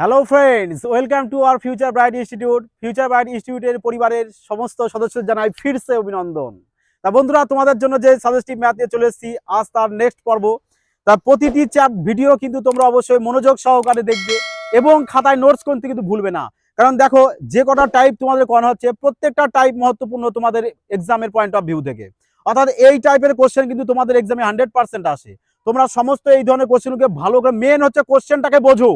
Hello friends welcome to our future bright institute future bright ইনস্টিটিউটের পরিবারের সমস্ত সদস্য জানাই ফিরসে অভিনন্দন। তা বন্ধুরা, তোমাদের জন্য যে সাজেস্টিভ ম্যাথ নিয়ে চলে এসেছি, আজ তার নেক্সট পর্ব। তার প্রতিটি চ্যাপ ভিডিও কিন্তু তোমরা অবশ্যই মনোযোগ সহকারে দেখবে এবং খাতায় নোটস করতে কিন্তু ভুলবে না। কারণ দেখো, যে কটা টাইপ তোমাদের করানো হচ্ছে, প্রত্যেকটা টাইপ মহত্বপূর্ণ তোমাদের এক্সামের পয়েন্ট অফ ভিউ থেকে। অর্থাৎ এই টাইপের কোশ্চেন কিন্তু তোমাদের এক্সামে হান্ড্রেড পার্সেন্ট আসে। তোমরা সমস্ত এই ধরনের কোশ্চেনকে ভালো করে মেন হচ্ছে কোশ্চেনটাকে বোঝো।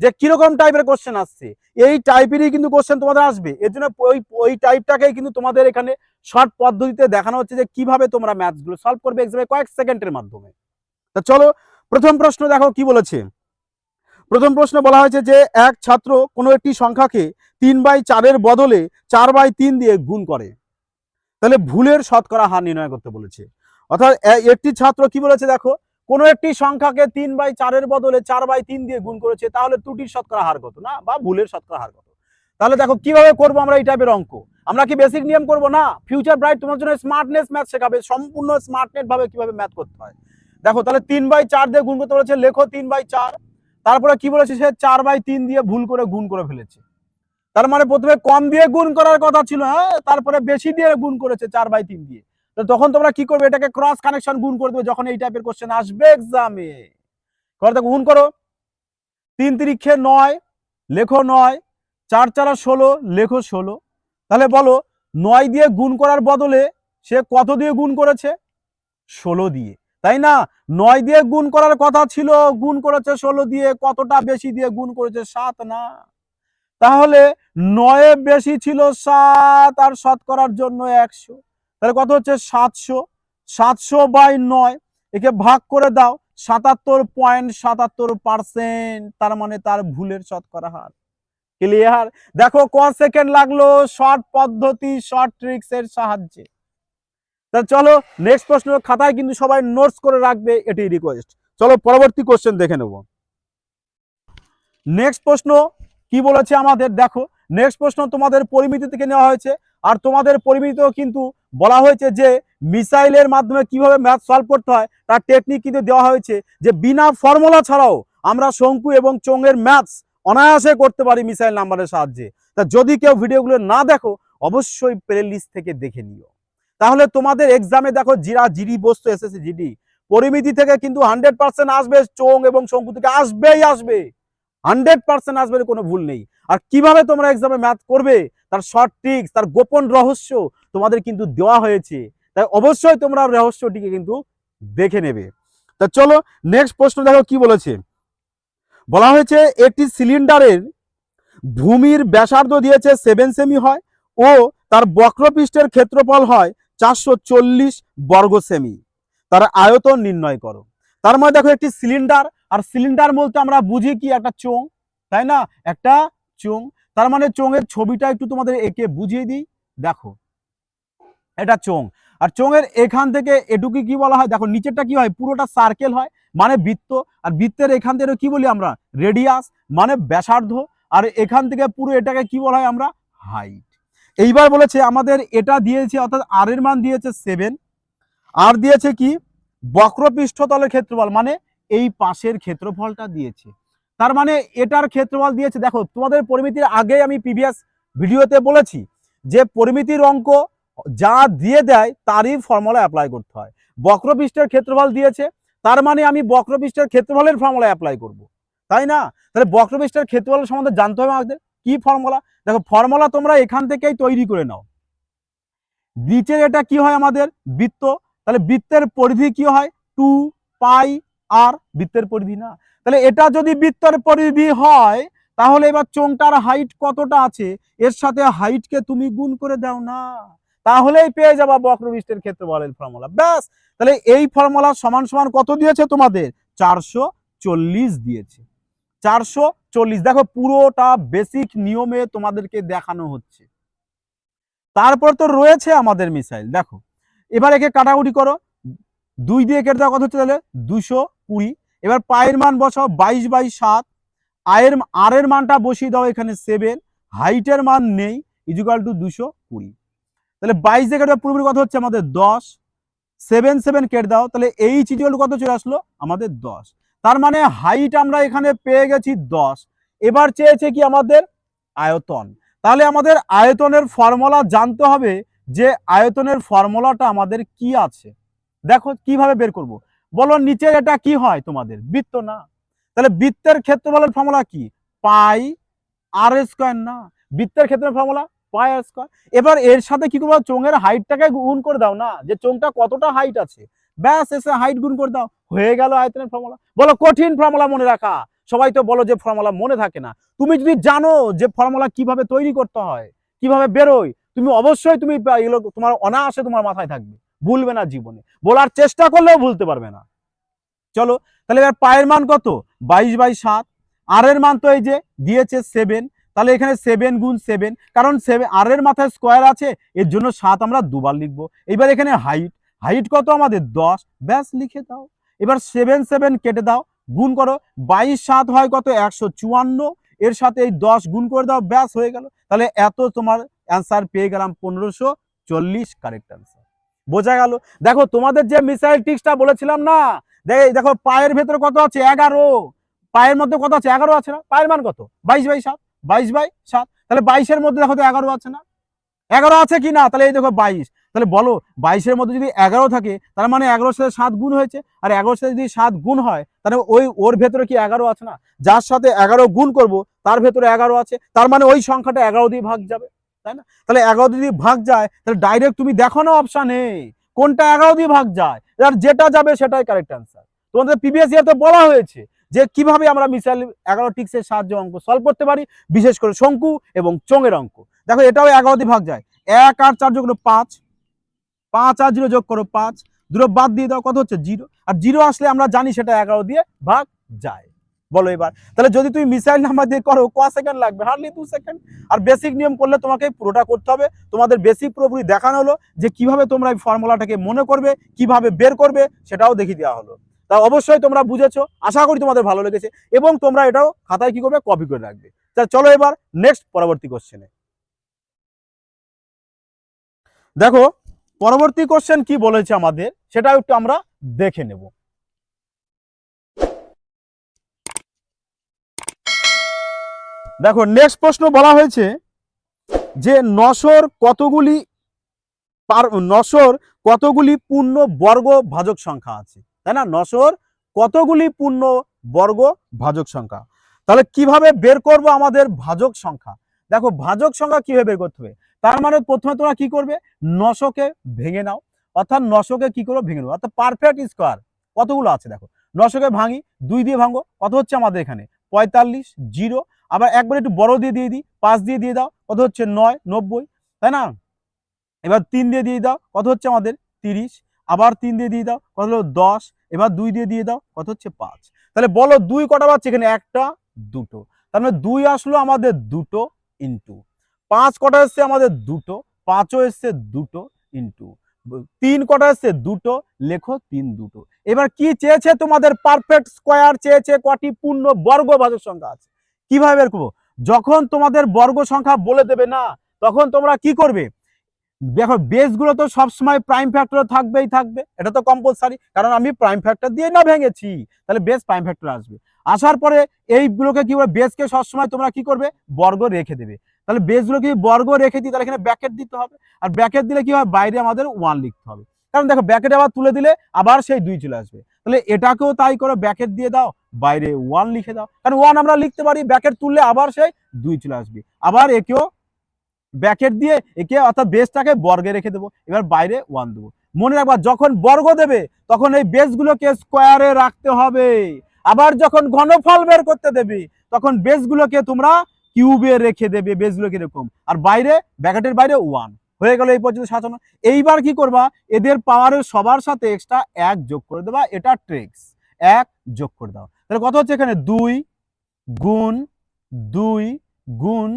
যে কীরকম টাইপের কোশ্চেন আসছে? এই টাইপেরই কিন্তু কোশ্চেন তোমাদের আসবে। এর জন্য ওই ওই টাইপটাকেই কিন্তু তোমাদের এখানে শর্ট পদ্ধতিতে দেখানো হচ্ছে যে কীভাবে তোমরা ম্যাথসগুলো সলভ করবে এক্সামে কয়েক সেকেন্ডের মাধ্যমে। তা চলো, প্রথম প্রশ্ন দেখো কি বলেছে। প্রথম প্রশ্ন বলা হয়েছে যে এক ছাত্র কোনো একটি সংখ্যাকে তিন বাই চারের বদলে চার বাই তিন দিয়ে গুণ করে। তাহলে ভুলের শতকরা হার নির্ণয় করতে বলেছে। অর্থাৎ একটি ছাত্র কি বলেছে দেখো? কোনো একটি সংখ্যাকে তিন বাই চারের বদলে চার বাই তিন দিয়ে গুণ করেছে, তাহলে ত্রুটির শতকরা হার কত? না, বা ভুলের শতকরা হার কত? তাহলে দেখো, কীভাবে করব আমরা এই টাইপের অঙ্ক? আমরা কি বেসিক নিয়ম করব? না ফিউচার ব্রাইট তোমার জন্য স্মার্টনেস ম্যাথ শেখাবে, সম্পূর্ণ স্মার্টনেস ভাবে কীভাবে ম্যাথ করতে হয়। দেখো, তাহলে তিন বাই চার দিয়ে গুণ করতে বলেছে, লেখো তিন বাই চার। তারপরে কি বলেছে সে? চার বাই তিন দিয়ে ভুল করে গুণ করে ফেলেছে। তার মানে প্রথমে কম দিয়ে গুণ করার কথা ছিল হ্যাঁ তারপরে বেশি দিয়ে গুণ করেছে চার বাই তিন দিয়ে। তো তখন তোমরা কি করবে? এটাকে ক্রস কানেকশন গুণ করে দেবে যখন এই টাইপের কোশ্চেন আসবে এক্সামে করে দেখো, গুণ করো। তিন তিরিক্ষে নয়, লেখো নয়, চার চারা ষোলো, লেখো ষোলো। তাহলে বলো, নয় দিয়ে গুণ করার বদলে সে কত দিয়ে গুণ করেছে? ষোলো দিয়ে। তাই না? নয় দিয়ে গুণ করার কথা ছিল, গুণ করেছে ষোলো দিয়ে, কতটা বেশি দিয়ে গুণ করেছে? সাত না। তাহলে নয়ে বেশি ছিল সাত, আর শতকরার জন্য একশো। তাহলে কত হচ্ছে? সাতশো। সাতশো বাই নয়, একে ভাগ করে দাও, সাতাত্তর পয়েন্ট সাতাত্তর পার্সেন্ট, তার মানে তার ভুলের শতকরা হার। ক্লিয়ার? দেখো, ক সেকেন্ড লাগল, শর্ট পদ্ধতি, শর্ট ট্রিক্স এর সাহায্যে। তা চলো নেক্সট প্রশ্ন, খাতায় কিন্তু সবাই নোটস করে রাখবে এটি রিকোয়েস্ট চলো, পরবর্তী কোশ্চেন দেখে নেব। নেক্সট প্রশ্ন কি বলেছে আমাদের? দেখো নেক্সট প্রশ্ন তোমাদের পরিমিতি থেকে নেওয়া হয়েছে। আর তোমাদের পরিমিতিও কিন্তু বলা হয়েছে যে, মিসাইলের মাধ্যমে কীভাবে ম্যাথ সলভ করতে হয়, তার টেকনিক কিন্তু দেওয়া হয়েছে যে, বিনা ফর্মুলা ছাড়াও আমরা শঙ্কু এবং চোঙের ম্যাথস অনায়াসে করতে পারি মিসাইল নাম্বারের সাহায্যে। তা যদি কেউ ভিডিওগুলো না দেখো, অবশ্যই প্লে লিস্ট থেকে দেখে নিও। তাহলে তোমাদের এক্সামে দেখো, জিরা জিডি বস্তু এসেছে জিডি পরিমিতি থেকে কিন্তু হান্ড্রেড পার্সেন্ট আসবে চোং এবং শঙ্কু থেকে আসবেই আসবে। হান্ড্রেড পার্সেন্ট আসবে কোনো ভুল নেই। আর কীভাবে তোমরা এক্সামে ম্যাথ করবে, তার শর্ট ট্রিক্স তার গোপন রহস্য তোমাদের কিন্তু দেওয়া হয়েছে। তাই অবশ্যই তোমরা রহস্যটিকে কিন্তু দেখে নেবে। তা চলো নেক্সট প্রশ্ন দেখো কি বলেছে। বলা হয়েছে, একটি সিলিন্ডারের ভূমির ব্যাসার্ধ দিয়েছে সেভেন সেমি হয় ও তার বক্রপৃষ্ঠের ক্ষেত্রফল হয় চারশো চল্লিশ বর্গ সেমি তার আয়তন নির্ণয় করো। তার মধ্যে দেখো একটি সিলিন্ডার আর সিলিন্ডার বলতে আমরা বুঝি কি? একটা চোং তাই না? একটা চোং তার মানে চোঙের ছবিটা একটু তোমাদের একে বুঝিয়ে দিই। দেখো, এটা চোং আর চোঙের এখান থেকে এটুকু কি বলা হয়? দেখো, নিচেরটা কি হয়? পুরোটা সার্কেল হয় মানে বৃত্ত। আর বৃত্তের এখান থেকে কি বলি আমরা? রেডিয়াস মানে ব্যাসার্ধ। আর এখান থেকে পুরো এটাকে কি বলা হয় আমরা? হাইট এইবার বলেছে, আমাদের এটা দিয়েছে, অর্থাৎ আর এর মান দিয়েছে সেভেন আর দিয়েছে কি? বক্রপৃষ্ঠতলের ক্ষেত্রফল মানে এই পাশের ক্ষেত্রফলটা দিয়েছে। তার মানে এটার ক্ষেত্রফল দিয়েছে, দেখো, তোমাদের পরিমিতির আগে আমি প্রিভিয়াস ভিডিওতে বলেছি যে পরিমিতির অঙ্ক যা দিয়ে দেয় তারই ফর্মুলা অ্যাপ্লাই করতে হয়। বক্রপৃষ্ঠের ক্ষেত্রফল দিয়েছে, তার মানে আমি বক্রপৃষ্ঠের ক্ষেত্রফলের ফর্মুলা অ্যাপ্লাই করব। তাই না? তাহলে বক্রপৃষ্ঠের ক্ষেত্রফল সম্বন্ধে জানতে হবে আমাদের, কি ফর্মুলা দেখো ফর্মুলা তোমরা এখান থেকেই তৈরি করে নাও। নিচের এটা কি হয় আমাদের? বৃত্ত। তাহলে বৃত্তের পরিধি কি হয়? টু পাই আর বৃত্তের পরিধি না। তাহলে এটা যদি বৃত্তের পরিধি হয়, তাহলে এবার চোংটার হাইট কতটা আছে? এর সাথে হাইটকে তুমি গুণ করে দাও না। তাহলেই পেয়ে যাবা বক্রপৃষ্ঠের ক্ষেত্রফলের ফর্মুলা। ব্যাস! তাহলে এই ফর্মুলা সমান সমান কত দিয়েছে তোমাদের? চারশো চল্লিশ দিয়েছে। চারশো চল্লিশ। দেখো পুরোটা বেসিক নিয়মে তোমাদেরকে দেখানো হচ্ছে। তারপর তো রয়েছে আমাদের মিসাইল দেখো, এবার একে কাটাকুটি করো। দুই দিয়ে কেটে দেওয়া কত হচ্ছে তাহলে? দুশো কুড়ি। এবার পায়ের মান বসাও বাইশ বাই সাত। আয়ের আর এর মানটা বসিয়ে দাও এখানে সেভেন হাইটের মান নেই ইজুকাল টু দুশো কুড়ি। তাহলে বাইশ দিয়ে কেটে পুরোপুরি কত হচ্ছে আমাদের দশ। সেভেন সেভেন কেটে দাও, তাহলে এইচ ইজুকাল কত চলে আসলো? আমাদের দশ। তার মানে হাইট আমরা এখানে পেয়ে গেছি দশ। এবার চেয়েছে কি আমাদের? আয়তন। তাহলে আমাদের আয়তনের ফর্মুলা জানতে হবে যে আয়তনের ফর্মুলাটা আমাদের কি আছে। দেখো কীভাবে বের করব। বলো নিচে এটা কি হয় তোমাদের? বৃত্ত না। তাহলে বৃত্তের ক্ষেত্রফলের ফর্মুলা কি? পাই আর স্কোয়ার না। বৃত্তের ক্ষেত্রের ফর্মুলা পাই আর স্কোয়ার। এবার এর সাথে কি করব? চোঙের হাইটটাকে গুণ করে দাও না। যে চোঙটা কতটা হাইট আছে। ব্যাস, এসে হাইট গুণ করে দাও। হয়ে গেল আয়তনের ফর্মুলা। বলো কঠিন ফর্মুলা মনে রাখা। সবাই তো বলো যে ফর্মুলা মনে থাকে না। তুমি যদি জানো যে ফর্মুলা কীভাবে তৈরি করতে হয়, কীভাবে বেরোয়, তুমি অবশ্যই তুমি এগুলো তোমার অনায়াসে তোমার মাথায় থাকবে। ভুলবে না জীবনে। বলার চেষ্টা করলেও ভুলতে পারবে না। চলো, তাহলে এবার পায়ের মান কত? বাইশ বাই সাত। আর এর মান তো এই যে দিয়েছে সেভেন তাহলে এখানে সেভেন গুণ সেভেন কারণ সেভেন আর এর মাথায় স্কোয়ার আছে, এর জন্য সাত আমরা দুবার লিখব। এবার এখানে হাইট হাইট কত আমাদের? দশ। ব্যাস, লিখে দাও। এবার সেভেন সেভেন কেটে দাও। গুণ করো। বাইশ, সাত হয় কত? একশো চুয়ান্ন। এর সাথে এই দশ গুণ করে দাও। ব্যাস, হয়ে গেল। তাহলে এত তোমার অ্যান্সার পেয়ে গেলাম পনেরোশো চল্লিশ কারেক্ট অ্যান্সার বোঝা গেল। দেখো, তোমাদের যে মিসাইল টিক্সটা বলেছিলাম না দেখ- পায়ের ভেতরে কত আছে? এগারো। পায়ের মধ্যে কত আছে? এগারো আছে না? পায়ের মান কত? বাইশ বাই সাত। বাইশ বাই সাত। তাহলে বাইশের মধ্যে দেখো তো এগারো আছে না? এগারো আছে কি না? তাহলে এই দেখো বাইশ। তাহলে বলো, বাইশের মধ্যে যদি এগারো থাকে, তার মানে এগারোর সাথে সাত গুণ হয়েছে। আর এগারোর সাথে যদি সাত গুণ হয়, তাহলে ওই, ওর ভেতরে কি এগারো আছে না? যার সাথে এগারো গুণ করব, তার ভেতরে এগারো আছে। তার মানে ওই সংখ্যাটা এগারো দিয়ে ভাগ যাবে। তাই না? তাহলে এগারো দিয়ে ভাগ যায়, তাহলে ডাইরেক্ট তুমি দেখো না অপশানে কোনটা এগারো দিয়ে ভাগ যায়, আর যেটা যাবে সেটাই কারেক্ট অ্যান্সার তোমাদের প্রিভিয়াস ইয়ার তো বলা হয়েছে যে কীভাবে আমরা মিসাইল এগারো টিক্সের সাহায্যে অঙ্ক সলভ করতে পারি, বিশেষ করে শঙ্কু এবং চোঙের অঙ্ক। দেখো এটাও এগারো দিয়ে ভাগ যায়। এক আর চার যোগ করো পাঁচ পাঁচ আর জিরো যোগ করো পাঁচ, দুটো বাদ দিয়ে দাও, কত হচ্ছে? জিরো। আর জিরো আসলে আমরা জানি সেটা এগারো দিয়ে ভাগ যায়। বলো এবার। তাহলে যদি তুমি মিসাইল নাম্বার দিয়ে করো, ক সেকেন্ড লাগবে? হার্ডলি দু সেকেন্ড আর বেসিক নিয়ম করলে তোমাকে পুরোটা করতে হবে। তোমাদের বেসিক পুরোপুরি দেখানো হলো যে কীভাবে তোমরা এই ফর্মুলাটাকে মনে করবে, কীভাবে বের করবে, সেটাও দেখিয়ে দেওয়া হলো। তা অবশ্যই তোমরা বুঝেছ। আশা করি তোমাদের ভালো লেগেছে। এবং তোমরা এটাও খাতায় কি করবে কপি করে রাখবে। তা চলো এবার নেক্সট পরবর্তী কোশ্চেনে দেখো, পরবর্তী কোশ্চেন কি বলেছে আমাদের, সেটাও একটু আমরা দেখে নেব। দেখো নেক্সট প্রশ্ন বলা হয়েছে যে নশোর কতগুলি নশোর কতগুলি পূর্ণ বর্গ ভাজক সংখ্যা আছে? তাই না? নশোর কতগুলি পূর্ণ বর্গ ভাজক সংখ্যা? তাহলে কীভাবে বের করব আমাদের ভাজক সংখ্যা? দেখো, ভাজক সংখ্যা কীভাবে বের করতে হবে? তার মানে প্রথমে তোমরা কি করবে? নশোকে ভেঙে নাও। অর্থাৎ নশোকে কি করব? ভেঙে নেব। অর্থাৎ পারফেক্ট স্কোয়ার কতগুলো আছে? দেখো নশোকে ভাঙি, দুই দিয়ে ভাঙো কত হচ্ছে আমাদের এখানে? পঁয়তাল্লিশ, জিরো। আবার একবার একটু বড় দিয়ে দিয়ে দিই, পাঁচ দিয়ে দিয়ে দাও, কত হচ্ছে? নয়, নব্বই, তাই না? এবার তিন দিয়ে দিয়ে দাও, কত হচ্ছে আমাদের? তিরিশ। আবার তিন দিয়ে দিয়ে দাও, কত হলো? দশ। এবার দুই দিয়ে দিয়ে দাও, কত হচ্ছে? পাঁচ। তাহলে বলো দুই কটা পাচ্ছে এখানে? একটা, দুটো। তার মানে দুই আসলো আমাদের দুটো ইন্টু পাঁচ কটা এসছে আমাদের দুটো, পাঁচও এসছে দুটো ইন্টু তিন কটা এসছে দুটো, লেখো তিন, দুটো। এবার কি চেয়েছে তোমাদের? পারফেক্ট স্কোয়ার চেয়েছে কটি পূর্ণ বর্গ ভাজক সংখ্যা আছে। কীভাবে বের করব? যখন তোমাদের বর্গ সংখ্যা বলে দেবে না, তখন তোমরা কি করবে? দেখো বেসগুলো তো সবসময় প্রাইম ফ্যাক্টর থাকবেই থাকবে। এটা তো কম্পালসারি কারণ আমি প্রাইম ফ্যাক্টর দিয়ে না ভেঙেছি। তাহলে বেস প্রাইম ফ্যাক্টর আসবে। আসার পরে এইগুলোকে কি করবে বেসকে সবসময় তোমরা কি করবে? বর্গ রেখে দেবে। তাহলে বেসগুলোকে যদি বর্গ রেখে দিই, তাহলে এখানে ব্যাকেট দিতে হবে। আর ব্যাকেট দিলে কি হয়? বাইরে আমাদের ওয়ান লিখতে হবে। কারণ দেখো ব্যাকেট আবার তুলে দিলে আবার সেই দুই চলে আসবে। তাহলে এটাকেও তাই করে, ব্যাকেট দিয়ে দাও, বাইরে ওয়ান লিখে দাও। কারণ ওয়ান আমরা লিখতে পারি, ব্যাকেট তুললে আবার সেই দুই চলে আসবে। আবার একেও ব্যাকেট দিয়ে একে অর্থাৎ বেসটাকে বর্গে রেখে দেবো, এবার বাইরে ওয়ান দেবো। মনে রাখবা, যখন বর্গ দেবে, তখন এই বেসগুলোকে স্কোয়ারে রাখতে হবে। আবার যখন ঘনফল বের করতে দেবে, তখন বেসগুলোকে তোমরা কিউবে রেখে দেবে বেসগুলোকে এরকম আর বাইরে, ব্যাকেটের বাইরে ওয়ান হয়ে গেল এই পর্যন্ত সাজানো। এইবার কি করবা? এদের পাওয়ারের সবার সাথে এক্সট্রা এক যোগ করে দেবা, এটা ট্রিক্স এক যোগ করে দাও। তাহলে কত হচ্ছে এখানে? দুই গুণ দুই গুণ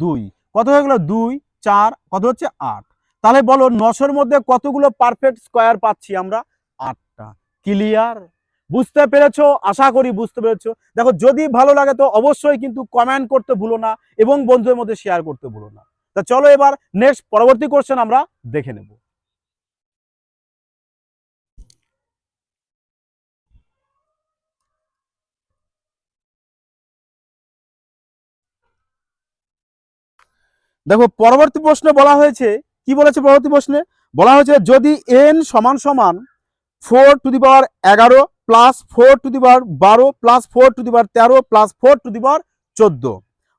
দুই। কত হয়ে গেল? দুই, চার, কত হচ্ছে? আট। তাহলে বলো, নশোর মধ্যে কতগুলো পারফেক্ট স্কোয়ার পাচ্ছি আমরা? আটটা। ক্লিয়ার বুঝতে পেরেছ? আশা করি বুঝতে পেরেছ। দেখো, যদি ভালো লাগে তো অবশ্যই কিন্তু কমেন্ট করতে ভুলো না এবং বন্ধুদের মধ্যে শেয়ার করতে ভুলো না। তা চলো এবার নেক্সট পরবর্তী কোশ্চেন আমরা দেখে নেব। দেখো, পরবর্তী প্রশ্নে বলা হয়েছে, কি বলেছে পরবর্তী প্রশ্নে? বলা হয়েছে, যদি এন সমান সমান ফোর টু দি পাওয়ার এগারো plus four two the power বারো plus four two the power তেরো plus four two the power চোদ্দ।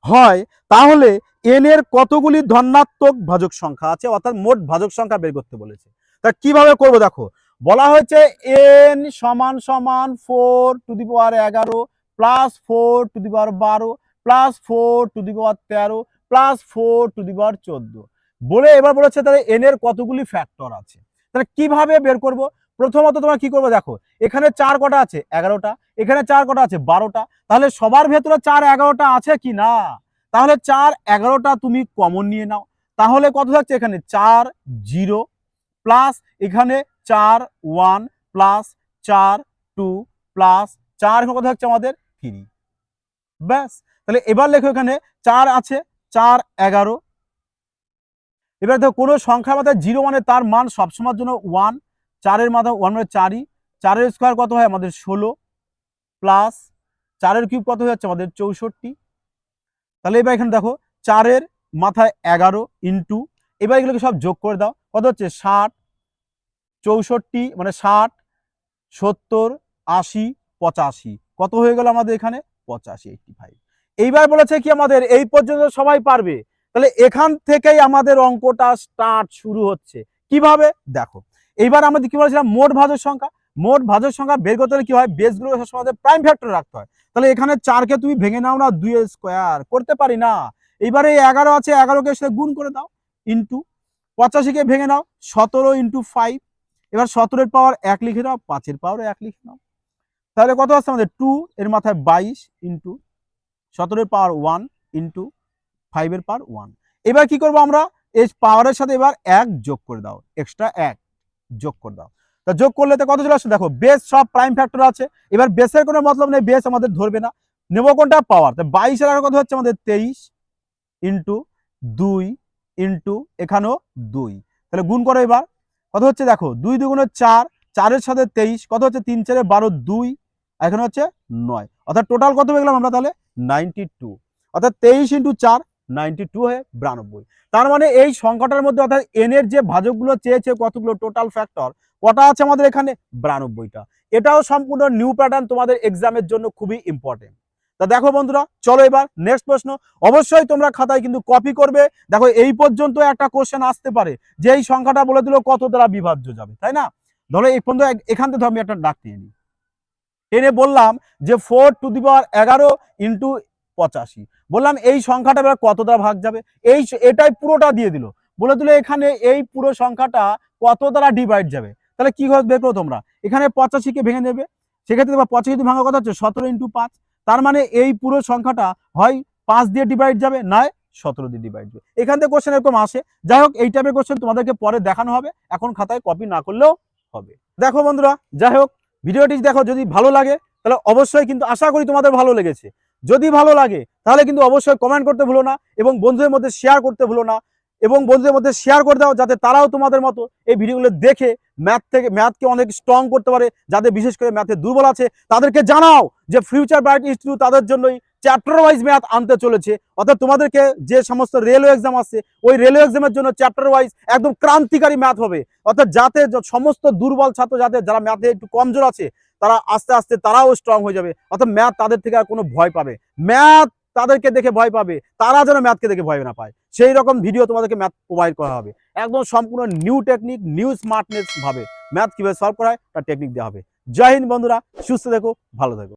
হয়, তাহলে এন এর কতগুলি ধনাত্মক ভাজক সংখ্যা আছে? অর্থাৎ মোট ভাজক সংখ্যা বের করতে বলেছে। তা কীভাবে করব দেখো? বলা হয়েছে এন সমান সমান ফোর টু দি পাওয়ার এগারো plus four two the power বারো plus four two the power তেরো plus four two the power চোদ্দ। বলে এবার বলেছে তাহলে এন এর কতগুলি ফ্যাক্টর আছে? তাহলে কীভাবে বের করব? প্রথমত তোমরা কি করবে দেখো, এখানে চার কটা আছে? এগারোটা এখানে চার কটা আছে? বারোটা। তাহলে সবার ভেতরে চার এগারোটা আছে কি না? তাহলে চার এগারোটা তুমি কমন নিয়ে নাও। তাহলে কত থাকছে এখানে? চার জিরো প্লাস এখানে চার ওয়ান প্লাস চার টু প্লাস চার কত থাকছে আমাদের? থ্রি ব্যাস। তাহলে এবার লেখো এখানে চার আছে, চার, এগারো। এবার দেখো, কোনো সংখ্যার মাথায় জিরো মানে তার মান সবসময়ের জন্য ওয়ান চারের মাথায় ওয়ান মানে চারই। চারের স্কোয়ার কত হয়? আমাদের ষোলো। প্লাস চারের কিউব কত হয়ে যাচ্ছে? আমাদের চৌষট্টি। তাহলে এবার এখানে দেখো, চারের মাথায় এগারো ইন্টু এবার এগুলোকে সব যোগ করে দাও। কত হচ্ছে? ষাট, চৌষট্টি মানে ষাট, সত্তর, আশি, পঁচাশি। কত হয়ে গেল আমাদের এখানে? পঁচাশি এইটটি ফাইভ এইবার বলেছে কি আমাদের? এই পর্যন্ত সবাই পারবে। তাহলে এখান থেকেই আমাদের অঙ্কটা স্টার্ট শুরু হচ্ছে। কীভাবে? দেখো, এইবার আমাদের কি বলেছিলাম? মোট ভাজক সংখ্যা। মোট ভাজক সংখ্যা বের করতে হলে কি হয়? বেসগুলো সবসময় প্রাইম ফ্যাক্টর রাখতে হয়। তাহলে এখানে চারকে তুমি ভেঙে নাও না, দুই স্কোয়ার করতে পারি না। এইবারে এগারো আছে এগারোকে সাথে গুণ করে দাও ইন্টু পঁচাশিকে ভেঙে নাও, সতেরো ইন্টু ফাইভ এবার সতেরোর পাওয়ার এক লিখে নাও পাঁচের পাওয়ার এক লিখে নাও। তাহলে কত আসছে আমাদের? টু এর মাথায় বাইশ ইন্টু সতেরোর পাওয়ার ওয়ান ইন্টু ফাইভের পাওয়ার ওয়ান এবার কি করব আমরা? এই পাওয়ারের সাথে এবার এক যোগ করে দাও এক্সট্রা এক যোগ করে দাও। তা যোগ করলে তো কত চলে আসছে দেখো বেস সব প্রাইম ফ্যাক্টর আছে। এবার বেসের কোনো মতলব নেই বেস আমাদের ধরবে না। নেব কোনটা? পাওয়ার তা বাইশের আর কত হচ্ছে? আমাদের তেইশ ইন্টু দুই ইন্টু এখানেও দুই। তাহলে গুণ করো এবার। কত হচ্ছে? দেখো, দুই দুগুণে চার, চারের সাথে তেইশ, কত হচ্ছে? তিন চারে বারো, দুই এখানে হচ্ছে নয়। অর্থাৎ টোটাল কত পেলাম আমরা তাহলে? নাইনটি টু অর্থাৎ তেইশ ইন্টু চার নাইনটি টু হয়ে বিরানব্বই। তার মানে এই সংখ্যাটার মধ্যে অর্থাৎ এন এর যে ভাজকগুলো চেয়েছে কতগুলো টোটাল ফ্যাক্টর কটা আছে আমাদের এখানে? বিরানব্বইটা। এটাও সম্পূর্ণ নিউ প্যাটার্ন তোমাদের এক্সামের জন্য খুবই ইম্পর্টেন্ট তা দেখো বন্ধুরা, চলো এবার নেক্সট প্রশ্ন। অবশ্যই তোমরা খাতায় কিন্তু কপি করবে। দেখো, এই পর্যন্ত একটা কোশ্চেন আসতে পারে, যে এই সংখ্যাটা বলে দিল কত দ্বারা বিভাজ্য যাবে, তাই না? ধরো এই পর্যন্ত এখান থেকে আমি একটা ডাক নিয়ে নিই। টেনে বললাম যে ফোর টু দি পাওয়ার এগারো ইন্টু পঁচাশি। বললাম এই সংখ্যাটা এবার কত দ্বারা ভাগ যাবে? এই এটাই পুরোটা দিয়ে দিল। বলে দিল এখানে এই পুরো সংখ্যাটা কত দ্বারা ডিভাইড যাবে? তাহলে কি হবে বের করো তোমরা? এখানে পঁচাশিকে ভেঙে নেবে সেক্ষেত্রে দেখবা পঁচাশি যদি ভাঙা কথা হচ্ছে সতেরো ইন্টু পাঁচ। তার মানে এই পুরো সংখ্যাটা হয় পাঁচ দিয়ে ডিভাইড যাবে, নয় সতেরো দিয়ে ডিভাইড যাবে। এখান থেকে কোশ্চেন এরকম আসে। যাই হোক, এই টাইপের কোশ্চেন তোমাদেরকে পরে দেখানো হবে। এখন খাতায় কপি না করলেও হবে। দেখো বন্ধুরা, যাই হোক, ভিডিওটি দেখো যদি ভালো লাগে, তাহলে অবশ্যই কিন্তু আশা করি তোমাদের ভালো লেগেছে। যদি ভালো লাগে, তাহলে কিন্তু অবশ্যই কমেন্ট করতে ভুলো না এবং বন্ধুদের মধ্যে শেয়ার করতে ভুলো না। এবং বন্ধুদের মধ্যে শেয়ার করে দাও যাতে তারাও তোমাদের মতো এই ভিডিওগুলো দেখে ম্যাথ থেকে ম্যাথকে অনেক স্ট্রং করতে পারে, যাদের বিশেষ করে ম্যাথে দুর্বল আছে, তাদেরকে জানাও যে ফিউচার ব্রাইট ইনস্টিটিউট তাদের জন্যই চ্যাপ্টার ওয়াইজ ম্যাথ আনতে চলেছে। অর্থাৎ তোমাদেরকে যে সমস্ত রেলওয়ে এক্সাম আছে, ওই রেলওয়ে এক্সামের জন্য চ্যাপ্টার ওয়াইজ একদম ক্রান্তিকারী ম্যাথ হবে। অর্থাৎ যাতে সমস্ত দুর্বল ছাত্র যাতে যারা ম্যাথে একটু কমজোর আছে, তারা আস্তে আস্তে তারাও স্ট্রং হয়ে যাবে। অর্থাৎ ম্যাথ তাদের থেকে আর কোনো ভয় পাবে। ম্যাথ তাদেরকে দেখে ভয় পাবে, তারা যেন ম্যাথকে দেখে ভয় না পায়। সেই রকম ভিডিও তোমাদেরকে ম্যাথ প্রোভাইড করা হবে। একদম সম্পূর্ণ নিউ টেকনিক নিউ স্মার্টনেস ভাবে। ম্যাথ কীভাবে সলভ করা হয়, তার টেকনিক দেওয়া হবে। জয় হিন্দ বন্ধুরা, সুস্থ দেখো ভালো থেকো।